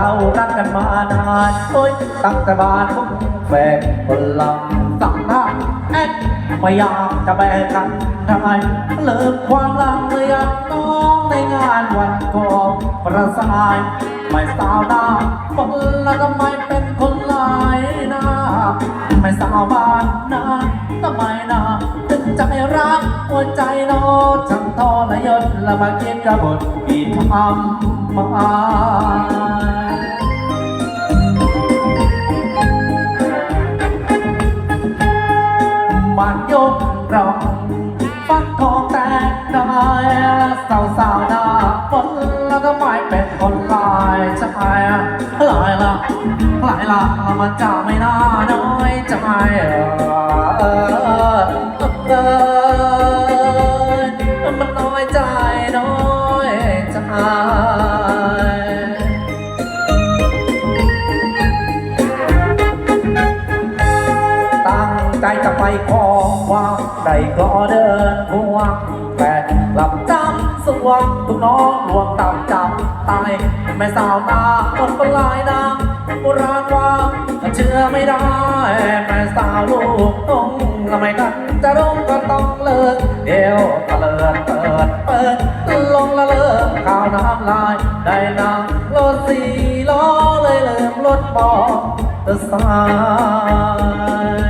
เรารักกันมานานโอ้ยตั้งแต่บ้านแบกคนลำสังหาแอดไม่อยากจะแบกกันทำไมเลิกความลังเลยอยากน้องในงานวันก่อนประสายไม่สาวหน้าคนละทำไมเป็นคนหลายหน้าไม่สาวบ้านนะทำไมนะถึงใจร้ายหัวใจโนทั้งทรยศละมาเกียกระบฏที่ทำมา มันยกเราฟันทองแตกได้สาวสาวๆหน้าฝนแล้วก็ไม่เป็นคนลายใจลายละลายละมันจะไม่น่าน้อยใจเออเอ ใจจะไปขอความได้ก็เดินพวแต่หลับจำสวงทุกน้องลวงตามจับตายแม่สาวตาคนเป็นลายนาโบราณว่าเชื่อไม่ได้แม่สาวลูกต้องทำไมกันจะร้องก็ต้องเลิกเดี๋ยวตะเลิดเปิดเปิดลงละเลิกข้าวน้ำลายได้นางรถสี่ล้อเลยเริ่มรถบอก the sign